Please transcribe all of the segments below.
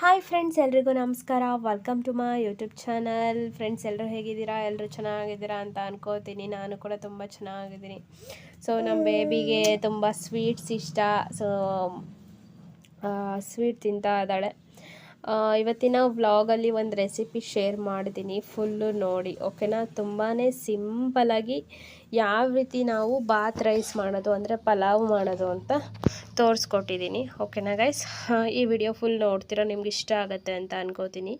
Hi friends ಎಲ್ರಿಗೂ ನಮಸ್ಕಾರ. Welcome to my YouTube channel friends ಎಲ್ಲರೂ ಹೇಗಿದ್ದೀರಾ? ಎಲ್ಲರೂ ಚೆನ್ನಾಗಿದ್ದೀರಾ ಅಂತ ಅನ್ಕೋತೀನಿ. ನಾನು ಕೂಡ ತುಂಬ ಚೆನ್ನಾಗಿದ್ದೀನಿ. ಸೊ ನಮ್ಮ ಬೇಬಿಗೆ ತುಂಬ ಸ್ವೀಟ್ಸ್ ಇಷ್ಟ. ಸೊ ಸ್ವೀಟ್ ತಿಂತಾ ಇದ್ದಾಳೆ ಇವತ್ತಿನ ವ್ಲಾಗಲ್ಲಿ ಒಂದು ರೆಸಿಪಿ ಶೇರ್ ಮಾಡಿದ್ದೀನಿ ಫುಲ್ಲು ನೋಡಿ ಓಕೆನಾ ತುಂಬಾ ಸಿಂಪಲಾಗಿ ಯಾವ ರೀತಿ ನಾವು ಬಾತ್ ರೈಸ್ ಮಾಡೋದು ಅಂದರೆ ಪಲಾವ್ ಮಾಡೋದು ಅಂತ ತೋರಿಸ್ಕೊಟ್ಟಿದ್ದೀನಿ. ಓಕೆನಾ ಗೈಸ್ ಈ ವಿಡಿಯೋ ಫುಲ್ ನೋಡ್ತಿರೋ ನಿಮ್ಗೆ ಇಷ್ಟ ಆಗುತ್ತೆ ಅಂತ ಅನ್ಕೋತೀನಿ.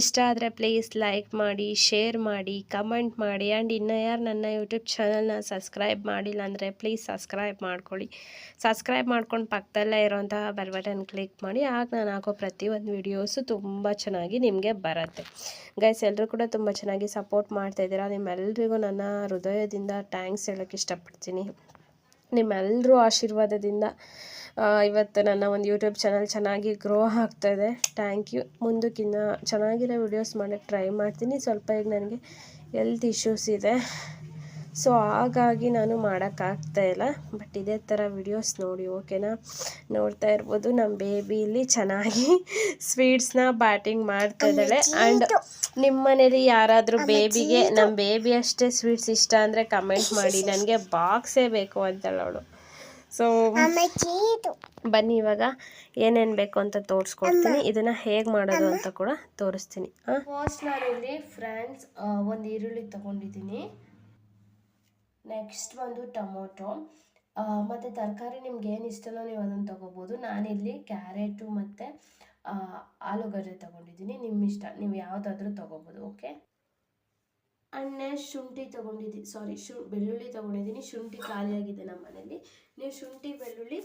ಇಷ್ಟ ಆದರೆ ಪ್ಲೀಸ್ ಲೈಕ್ ಮಾಡಿ ಶೇರ್ ಮಾಡಿ ಕಮೆಂಟ್ ಮಾಡಿ. ಆ್ಯಂಡ್ ಇನ್ನು ಯಾರು ನನ್ನ ಯೂಟ್ಯೂಬ್ ಚಾನಲ್ನ ಸಬ್ಸ್ಕ್ರೈಬ್ ಮಾಡಿಲ್ಲ ಅಂದರೆ ಪ್ಲೀಸ್ ಸಬ್ಸ್ಕ್ರೈಬ್ ಮಾಡ್ಕೊಳ್ಳಿ. ಸಬ್ಸ್ಕ್ರೈಬ್ ಮಾಡ್ಕೊಂಡು ಪಕ್ಕದಲ್ಲೇ ಇರೋಂತಹ ಬೆಲ್ ಕ್ಲಿಕ್ ಮಾಡಿ. ಆಗ ನಾನು ಹಾಕೋ ಪ್ರತಿಯೊಂದು ವಿಡಿಯೋಸು ತುಂಬ ಚೆನ್ನಾಗಿ ನಿಮಗೆ ಬರುತ್ತೆ. ಗೈಸ್ ಎಲ್ಲರೂ ಕೂಡ ತುಂಬ ಚೆನ್ನಾಗಿ ಸಪೋರ್ಟ್ ಮಾಡ್ತಾಯಿದ್ದೀರಾ ನಿಮ್ಮೆಲ್ಲರಿಗೂ ನನ್ನ ಹೃದಯದಿಂದ ಥ್ಯಾಂಕ್ಸ್ ಹೇಳೋಕ್ಕೆ ಇಷ್ಟಪಡ್ತೀನಿ. ನಿಮ್ಮೆಲ್ಲರೂ ಆಶೀರ್ವಾದದಿಂದ ಇವತ್ತು ನನ್ನ ಒಂದು ಯೂಟ್ಯೂಬ್ ಚಾನಲ್ ಚೆನ್ನಾಗಿ ಗ್ರೋ ಆಗ್ತಾಯಿದೆ ಥ್ಯಾಂಕ್ ಯು ಮುಂದಕ್ಕಿನ್ನ ಚೆನ್ನಾಗಿರೋ ವಿಡಿಯೋಸ್ ಮಾಡೋಕ್ಕೆ ಟ್ರೈ ಮಾಡ್ತೀನಿ. ಸ್ವಲ್ಪ ಈಗ ನನಗೆ ಹೆಲ್ತ್ ಇಶ್ಯೂಸ್ ಇದೆ. ಸೊ ಹಾಗಾಗಿ ನಾನು ಮಾಡೋಕ್ಕಾಗ್ತಾ ಇಲ್ಲ. ಬಟ್ ಇದೇ ಥರ ವಿಡಿಯೋಸ್ ನೋಡಿ ಓಕೆನಾ? ನೋಡ್ತಾ ಇರ್ಬೋದು. ನಮ್ಮ ಬೇಬಿ ಇಲ್ಲಿ ಚೆನ್ನಾಗಿ ಸ್ವೀಟ್ಸ್ನ ಬ್ಯಾಟಿಂಗ್ ಮಾಡ್ತಾ ಇದ್ದಾಳೆ. ಆ್ಯಂಡ್ ನಿಮ್ಮ ಮನೇಲಿ ಯಾರಾದರೂ ಬೇಬಿಗೆ ನಮ್ಮ ಬೇಬಿ ಅಷ್ಟೇ ಸ್ವೀಟ್ಸ್ ಇಷ್ಟ ಅಂದರೆ ಕಮೆಂಟ್ ಮಾಡಿ. ನನಗೆ ಬಾಕ್ಸೇ ಬೇಕು ಅಂತಾಳೆ ಅವಳು. ಸೊ ಬನ್ನಿ ಇವಾಗ ಏನೇನು ಬೇಕು ಅಂತ ತೋರಿಸ್ಕೊಡ್ತೀನಿ. ಇದನ್ನು ಹೇಗೆ ಮಾಡೋದು ಅಂತ ಕೂಡ ತೋರಿಸ್ತೀನಿ. ಹಾಂ? ಇಲ್ಲಿ ಫ್ರೆಂಡ್ಸ್ ಒಂದು ಈರುಳ್ಳಿ ತೊಗೊಂಡಿದ್ದೀನಿ. ನೆಕ್ಸ್ಟ್ ಬಂದು ಟೊಮೊಟೊ. ಮತ್ತು ತರಕಾರಿ ನಿಮ್ಗೆ ಏನು ಇಷ್ಟನೋ ನೀವು ಅದನ್ನು ತೊಗೋಬೋದು. ನಾನಿಲ್ಲಿ ಕ್ಯಾರೆಟು ಮತ್ತು ಆಲೂಗಡ್ಡೆ ತೊಗೊಂಡಿದ್ದೀನಿ. ನಿಮ್ಮ ಇಷ್ಟ. ನೀವು ಯಾವುದಾದ್ರೂ ತೊಗೋಬೋದು ಓಕೆ ನೆಕ್ಸ್ಟ್ ಶುಂಠಿ ತೊಗೊಂಡಿದ್ದೀನಿ ಸಾರಿ ಶು, ಬೆಳ್ಳುಳ್ಳಿ ತೊಗೊಂಡಿದ್ದೀನಿ. ಶುಂಠಿ ಖಾಲಿಯಾಗಿದೆ ನಮ್ಮ ಮನೇಲಿ ನೀವು ಶುಂಠಿ, ಬೆಳ್ಳುಳ್ಳಿ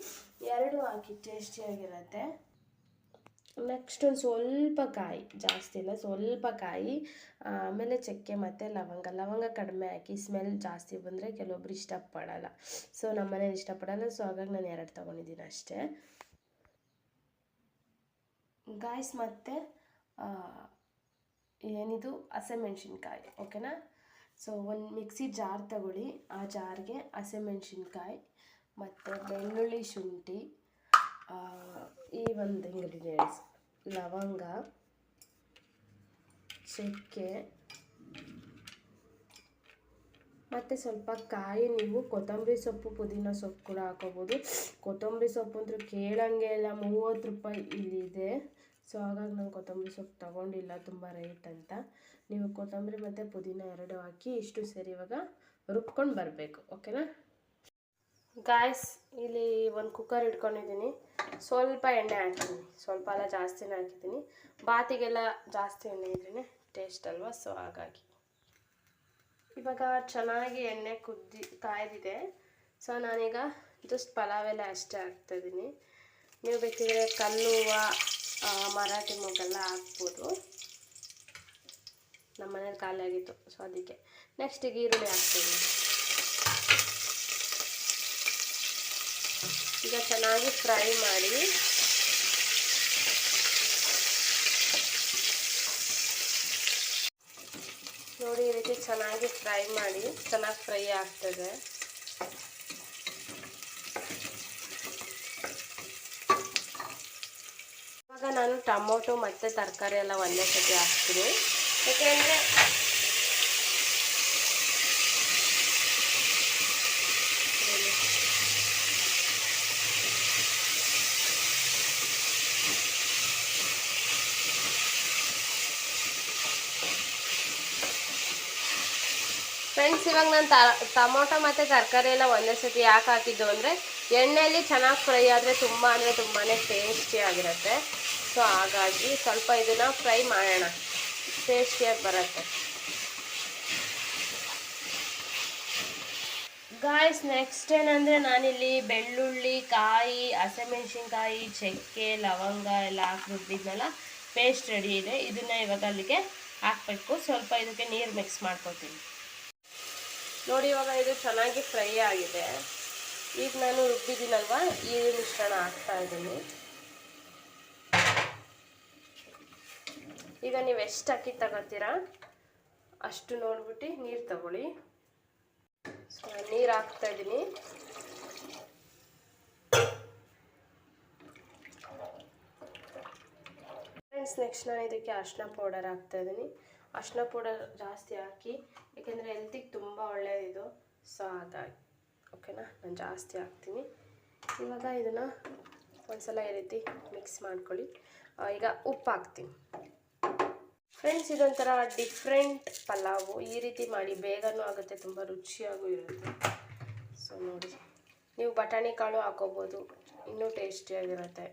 ಎರಡು ಹಾಕಿ ಟೇಸ್ಟಿಯಾಗಿರುತ್ತೆ ನೆಕ್ಸ್ಟ್ ಒಂದು ಸ್ವಲ್ಪ ಕಾಯಿ, ಜಾಸ್ತಿ ಇಲ್ಲ, ಸ್ವಲ್ಪ ಕಾಯಿ, ಆಮೇಲೆ ಚಕ್ಕೆ ಮತ್ತು ಲವಂಗ. ಲವಂಗ ಕಡಿಮೆ ಹಾಕಿ ಸ್ಮೆಲ್ ಜಾಸ್ತಿ ಬಂದರೆ ಕೆಲವೊಬ್ರು ಇಷ್ಟಪಡಲ್ಲ. ಸೊ ನಮ್ಮ ಮನೇಲಿ ಇಷ್ಟಪಡಲ್ಲ ಸೊ ಹಾಗಾಗಿ ನಾನು ಎರಡು ತೊಗೊಂಡಿದ್ದೀನಿ ಅಷ್ಟೇ. ಗಾಯ್ಸ್ ಮತ್ತು ಏನಿದು? ಹಸಿಮೆಣ್ಸಿನ್ಕಾಯಿ ಓಕೆನಾ ಸೊ ಒಂದು ಮಿಕ್ಸಿ ಜಾರ್ ತಗೊಳ್ಳಿ. ಆ ಜಾರ್ಗೆ ಹಸಿಮೆಣ್ಸಿನ್ಕಾಯಿ ಮತ್ತು ಬೆಳ್ಳುಳ್ಳಿ ಶುಂಠಿ ಈ ಒಂದು ಇಂಗ್ರೀಡಿಯೆಂಟ್ಸ್ ಲವಂಗ, ಚಕ್ಕೆ, ಮತ್ತು ಸ್ವಲ್ಪ ಕಾಯಿ, ನೀವು ಕೊತ್ತಂಬರಿ ಸೊಪ್ಪು, ಪುದೀನ ಸೊಪ್ಪು ಕೂಡ ಹಾಕೋಬೋದು. ಕೊತ್ತಂಬರಿ ಸೊಪ್ಪು ಅಂತೂ ಕೇಳಂಗೆ ಇಲ್ಲ ಮೂವತ್ತು ರೂಪಾಯಿ ಇಲ್ಲಿದೆ. ಸೊ ಹಾಗಾಗಿ ನಾನು ಕೊತ್ತಂಬರಿ ಸೊಪ್ಪು ತೊಗೊಂಡಿಲ್ಲ, ತುಂಬ ರೇಟ್ ಅಂತ. ನೀವು ಕೊತ್ತಂಬರಿ ಮತ್ತು ಪುದೀನ ಎರಡು ಹಾಕಿ ಇಷ್ಟು ಸರಿ ಇವಾಗ ರುಬ್ಕೊಂಡು ಬರಬೇಕು ಓಕೆನಾ ಗಾಯ್ಸ್ ಇಲ್ಲಿ ಒಂದು ಕುಕ್ಕರ್ ಇಟ್ಕೊಂಡಿದ್ದೀನಿ ಸ್ವಲ್ಪ ಎಣ್ಣೆ ಹಾಕಿದ್ದೀನಿ ಸ್ವಲ್ಪ ಎಲ್ಲ ಜಾಸ್ತಿನೇ ಹಾಕಿದ್ದೀನಿ. ಬಾತಿಗೆಲ್ಲ ಜಾಸ್ತಿ ಎಣ್ಣೆ ಇದ್ರೇ ಟೇಸ್ಟ್ ಅಲ್ವಾ? ಸೊ ಹಾಗಾಗಿ. ಇವಾಗ ಚೆನ್ನಾಗಿ ಎಣ್ಣೆ ಕುದ್ದಿ, ಕಾಯ್ದಿದೆ. ಸೊ ನಾನೀಗ ಜಸ್ಟ್ ಪಲಾವೆಲ್ಲ ಅಷ್ಟೇ ಹಾಕ್ತಾಯಿದ್ದೀನಿ ನೀವು ಬೇಕಿದ್ರೆ ಕಲ್ಲು ಮರಾಠಿ ಮೊಗ್ಗೆಲ್ಲ ಹಾಕ್ಬೋದು. ನಮ್ಮ ಮನೇಲಿ ಖಾಲಿ ಆಗಿತ್ತು ಸೊ ಅದಕ್ಕೆ. ನೆಕ್ಸ್ಟ್ ಈಗ ಈರುಳ್ಳಿ ಹಾಕ್ತೀನಿ ಈಗ ಚೆನ್ನಾಗಿ ಫ್ರೈ ಮಾಡಿ ನೋಡಿ ಈ ರೀತಿ ಚೆನ್ನಾಗಿ ಫ್ರೈ ಮಾಡಿ, ಚೆನ್ನಾಗಿ ಫ್ರೈ ಆಗ್ತದೆ. ಇವಾಗ ನಾನು ಟೊಮೊಟೊ ಮತ್ತು ತರಕಾರಿ ಎಲ್ಲ ಒಂದೇ ಸತಿ ಹಾಕ್ತೀನಿ. ಯಾಕೆಂದರೆ ಫ್ರೆಂಡ್ಸ್, ಇವಾಗ ನಾನು ಟೊಮೊಟೊ ಮತ್ತು ತರಕಾರಿ ಎಲ್ಲ ಒಂದೇ ಸತಿ ಯಾಕೆ ಹಾಕಿದ್ದು ಅಂದರೆ, ಎಣ್ಣೆಯಲ್ಲಿ ಚೆನ್ನಾಗಿ ಫ್ರೈ ಆದರೆ ತುಂಬ ಅಂದರೆ ತುಂಬಾ ಟೇಸ್ಟಿಯಾಗಿರುತ್ತೆ ಸೊ ಹಾಗಾಗಿ ಸ್ವಲ್ಪ ಇದನ್ನು ಫ್ರೈ ಮಾಡೋಣ. ಟೇಸ್ಟಿಯಾಗಿ ಬರುತ್ತೆ. ಗಾಯ್ಸ್ ನೆಕ್ಸ್ಟ್ ಏನಂದರೆ ನಾನಿಲ್ಲಿ ಬೆಳ್ಳುಳ್ಳಿ, ಕಾಯಿ, ಹಸಿಮೆಣ್ಸಿನ್ಕಾಯಿ, ಚಕ್ಕೆ, ಲವಂಗ ಎಲ್ಲ ಹಾಕಿ ರುಬ್ಬಿದ್ನಲ್ಲ ಪೇಸ್ಟ್ ರೆಡಿ ಇದೆ. ಇದನ್ನು ಇವಾಗ ಅಲ್ಲಿಗೆ ಹಾಕಬೇಕು. ಸ್ವಲ್ಪ ಇದಕ್ಕೆ ನೀರು ಮಿಕ್ಸ್ ಮಾಡ್ಕೊತೀನಿ. ನೋಡಿ, ಇವಾಗ ಇದು ಚೆನ್ನಾಗಿ ಫ್ರೈ ಆಗಿದೆ. ಈಗ ನಾನು ರುಬ್ಬಿದ್ದೀನಲ್ವ? ಈ ಮಿಶ್ರಣ ಹಾಕ್ತಾ ಇದ್ದೀನಿ. ಈಗ ನೀವು ಎಷ್ಟು ಅಕ್ಕಿ ತಗೋತೀರಾ? ಅಷ್ಟು ನೋಡ್ಬಿಟ್ಟು ನೀರು ತಗೊಳ್ಳಿ. ಸೊ ನೀರು ಹಾಕ್ತಾ ಇದ್ದೀನಿ. ಫ್ರೆಂಡ್ಸ್ ನೆಕ್ಸ್ಟ್ ನಾನು ಇದಕ್ಕೆ ಅರ್ಶಿನ ಪೌಡರ್ ಹಾಕ್ತಾ ಇದ್ದೀನಿ. ಅರ್ಶಿನ ಪೌಡರ್ ಜಾಸ್ತಿ ಹಾಕಿ ಏಕೆಂದರೆ ಹೆಲ್ತಿಗೆ ತುಂಬ ಒಳ್ಳೆಯದಿದು ಸೊ ಹಾಗಾಗಿ. ಓಕೆನಾ ನಾನು ಜಾಸ್ತಿ ಹಾಕ್ತೀನಿ. ಇವಾಗ ಇದನ್ನು ಒಂದ್ಸಲ ಈ ರೀತಿ ಮಿಕ್ಸ್ ಮಾಡ್ಕೊಳ್ಳಿ. ಈಗ ಉಪ್ಪು ಹಾಕ್ತೀನಿ. ಫ್ರೆಂಡ್ಸ್ ಇದೊಂಥರ ಡಿಫ್ರೆಂಟ್ ಪಲಾವು. ಈ ರೀತಿ ಮಾಡಿ ಬೇಗನೂ ಆಗುತ್ತೆ, ತುಂಬ ರುಚಿಯಾಗೂ ಇರುತ್ತೆ. ಸೊ ನೋಡಿ. ನೀವು ಬಟಾಣಿ ಕಾಳು ಹಾಕೋಬೋದು. ಇನ್ನೂ ಟೇಸ್ಟಿಯಾಗಿರುತ್ತೆ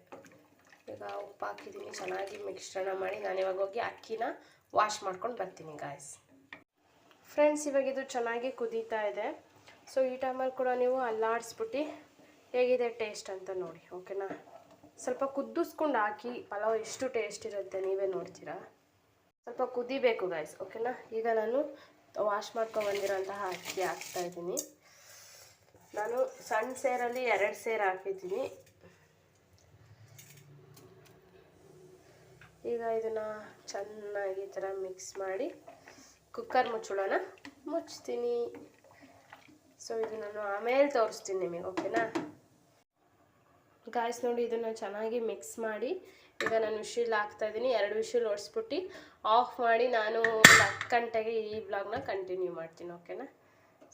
ಈಗ ಉಪ್ಪು ಹಾಕಿದ್ದೀನಿ. ಚೆನ್ನಾಗಿ ಮಿಶ್ರಣ ಮಾಡಿ ನಾನು ಇವಾಗ ಹೋಗಿ ಅಕ್ಕಿನ ವಾಶ್ ಮಾಡ್ಕೊಂಡು ಬರ್ತೀನಿ ಗಾಯ್ಸ್ ಫ್ರೆಂಡ್ಸ್ ಇವಾಗ ಇದು ಚೆನ್ನಾಗಿ ಕುದೀತಾ ಇದೆ. ಸೊ ಈ ಟೈಮಲ್ಲಿ ಕೂಡ ನೀವು ಅಲ್ಲಾಡಿಸ್ಬಿಟ್ಟು ಹೇಗಿದೆ ಟೇಸ್ಟ್ ಅಂತ ನೋಡಿ ಓಕೆನಾ ಸ್ವಲ್ಪ ಕುದಿಸ್ಕೊಂಡು ಹಾಕಿ, ಪಲಾವ್ ಎಷ್ಟು ಟೇಸ್ಟ್ ಇರುತ್ತೆ ನೀವೇ ನೋಡ್ತೀರಾ? ಸ್ವಲ್ಪ ಕುದಿಬೇಕು ಗಾಯ್ಸ್ ಓಕೆನಾ ಈಗ ನಾನು ವಾಶ್ ಮಾಡ್ಕೊಂಡು ಬಂದಿರೋಂತಹ ಅಕ್ಕಿ ಹಾಕ್ತಾ ಇದ್ದೀನಿ. ನಾನು ಸಣ್ಣ ಸೇರಲ್ಲಿ ಎರಡು ಸೇರು ಹಾಕಿದ್ದೀನಿ. ಈಗ ಇದನ್ನು ಚೆನ್ನಾಗಿ ಈ ಥರ ಮಿಕ್ಸ್ ಮಾಡಿ ಕುಕ್ಕರ್ ಮುಚ್ಚಿಡೋಣ ಮುಚ್ತೀನಿ. ಸೊ ಇದು ನಾನು ಆಮೇಲೆ ತೋರಿಸ್ತೀನಿ ನಿಮಗೆ, ಓಕೆನಾ? ಗಾಯ್ಸ್ ನೋಡಿ, ಇದನ್ನು ಚೆನ್ನಾಗಿ ಮಿಕ್ಸ್ ಮಾಡಿ, ಈಗ ನಾನು ವಿಶಿಲ್ ಹಾಕ್ತಾ ಇದ್ದೀನಿ. ಎರಡು ವಿಶಿಲ್ ಓಡಿಸ್ಬಿಟ್ಟು ಆಫ್ ಮಾಡಿ ನಾನು ಹತ್ತು ಗಂಟೆಗೆ ಈ ಬ್ಲಾಗ್ನ ಕಂಟಿನ್ಯೂ ಮಾಡ್ತೀನಿ, ಓಕೆನಾ?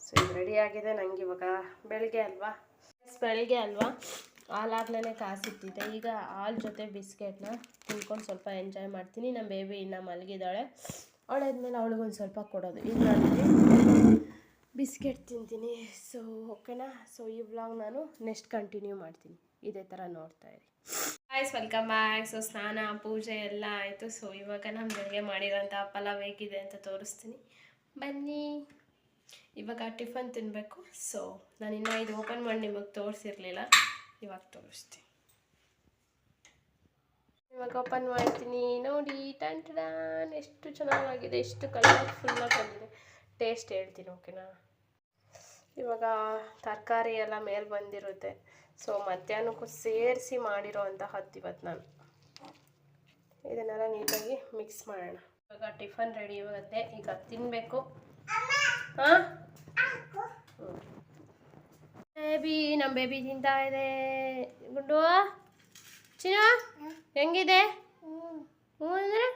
ಸೊ ಇದು ರೆಡಿ ಆಗಿದೆ ನನಗೆ ಇವಾಗ. ಬೆಳಗ್ಗೆ ಅಲ್ವಾ? ಬೆಳಗ್ಗೆ ಅಲ್ವಾ? ಹಾಲಾಗ್ಲೇ ಕಾಸಿಟ್ಟಿದ್ದೆ. ಈಗ ಹಾಲು ಜೊತೆ ಬಿಸ್ಕೆಟ್ನ ತಿನ್ಕೊಂಡು ಸ್ವಲ್ಪ ಎಂಜಾಯ್ ಮಾಡ್ತೀನಿ. ನಮ್ಮ ಬೇಬಿ ಇನ್ನು ಮಲಗಿದ್ದಾಳೆ. ಅವಳಾದ್ಮೇಲೆ ಅವಳಿಗೊಂದು ಸ್ವಲ್ಪ ಕೊಡೋದು. ಈಗ ಬಿಸ್ಕೆಟ್ ತಿಂತೀನಿ. ಸೊ ಓಕೆನಾ ಸೊ ಈ ವ್ಲಾಗ್ ನಾನು ನೆಕ್ಸ್ಟ್ ಕಂಟಿನ್ಯೂ ಮಾಡ್ತೀನಿ. ಇದೇ ಥರ ನೋಡ್ತಾ ಇರಿ. ಆಯ್ಸ್ ವೆಲ್ಕಮ್ ಬ್ಯಾಕ್ ಸೊ ಸ್ನಾನ, ಪೂಜೆ ಎಲ್ಲ ಆಯಿತು. ಸೊ ಇವಾಗ ನಾನು ಬೆಳಗ್ಗೆ ಮಾಡಿರೋಂಥ ಪಲಾವ್ ಹೇಗಿದೆ ಅಂತ ತೋರಿಸ್ತೀನಿ. ಬನ್ನಿ. ಇವಾಗ ಟಿಫನ್ ತಿನ್ನಬೇಕು ಸೊ ನಾನು ಇನ್ನೂ ಇದು ಓಪನ್ ಮಾಡಿ ನಿಮಗೆ ತೋರಿಸಿರಲಿಲ್ಲ. ಇವಾಗ ತೋರಿಸ್ತೀನಿ. ಇವಾಗ ಓಪನ್ ಮಾಡ್ತೀನಿ. ನೋಡಿ, ಟನ್ ಟನ್ ಎಷ್ಟು ಚೆನ್ನಾಗಿದೆ ಎಷ್ಟು ಕಲರ್ಫುಲ್ಲಾಗಿ ಬಂದಿದೆ. ಟೇಸ್ಟ್ ಹೇಳ್ತೀನಿ ಓಕೆನಾ ಇವಾಗ ತರಕಾರಿ ಎಲ್ಲ ಮೇಲೆ ಬಂದಿರುತ್ತೆ. ಸೊ ಮಧ್ಯಾಹ್ನಕ್ಕೂ ಸೇರಿಸಿ ಮಾಡಿರೋ ಹತ್ತು ಇವತ್ತು ನಾನು. ಇದನ್ನೆಲ್ಲ ನೀಟಾಗಿ ಮಿಕ್ಸ್ ಮಾಡೋಣ. ಇವಾಗ ಟಿಫನ್ ರೆಡಿ ಇವಾಗತ್ತೆ ಈಗ ತಿನ್ನಬೇಕು ಹಾಂ? ಬೇಬಿ ನಮ್ಮ ಬೇಬಿ ತಿಂತಾ ಇದೆ. ಗುಂಡು. ಚಿನ್ನ ಹೆಂಗಿದೆ? ಹ್ಞೂ ಅಂದರೆ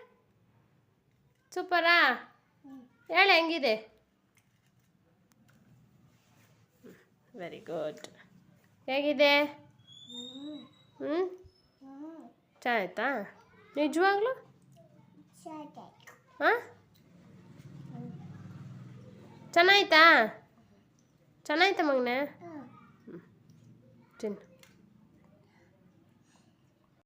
ಸೂಪರಾ? ಹೇಳು ಹೆಂಗಿದೆ? ವೆರಿ ಗುಡ್ ಹೇಗಿದೆ? ಹ್ಞೂ ಚೆನ್ನಾಯ್ತಾ? ನಿಜವಾಗ್ಲೂ? ಹಾಂ? ಚೆನ್ನಾಯ್ತಾ? ಚೆನ್ನಾಯ್ತಾ ಮಗನೇ? ಹ್ಞೂ ತಿನ್ನು